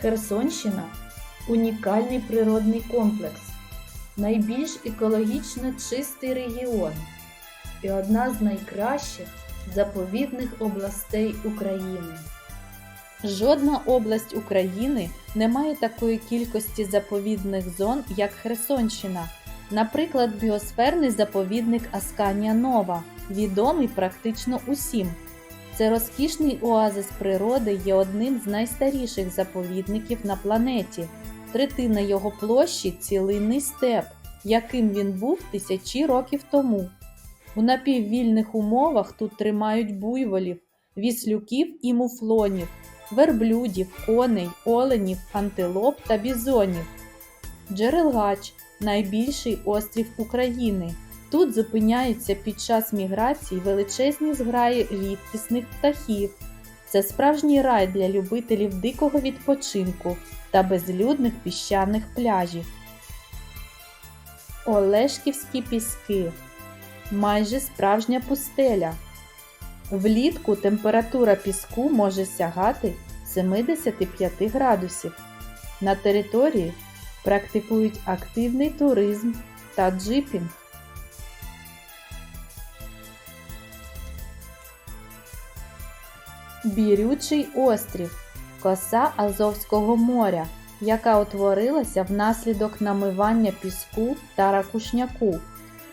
Херсонщина унікальний природний комплекс, найбільш екологічно чистий регіон і одна з найкращих заповідних областей України. Жодна область України не має такої кількості заповідних зон, як Херсонщина. Наприклад, біосферний заповідник Асканія Нова, відомий практично усім. Це розкішний оазис природи є одним з найстаріших заповідників на планеті. Третина його площі цілинний степ, яким він був тисячі років тому. У напіввільних умовах тут тримають буйволів, віслюків і муфлонів, верблюдів, коней, оленів, антилоп та бізонів. Джерелгач найбільший острів України. Тут зупиняються під час міграцій величезні зграї рідкісних птахів. Це справжній рай для любителів дикого відпочинку та безлюдних піщаних пляжів. Олешківські піски майже справжня пустеля. Влітку температура піску може сягати 75 градусів. На території практикують активний туризм та джипінг. Бірючий острів коса Азовського моря, яка утворилася внаслідок намивання піску та ракушняку.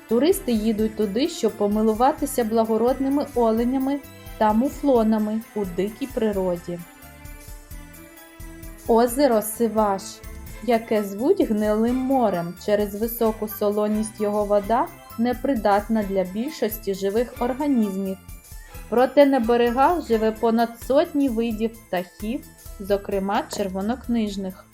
Туристи їдуть туди, щоб помилуватися благородними оленями та муфлонами у дикій природі. Озеро Сиваш, яке звуть гнилим морем через високу солоність його вода непридатна для більшості живих організмів. Проте на берегах живе понад сотні видів птахів, зокрема червонокнижних.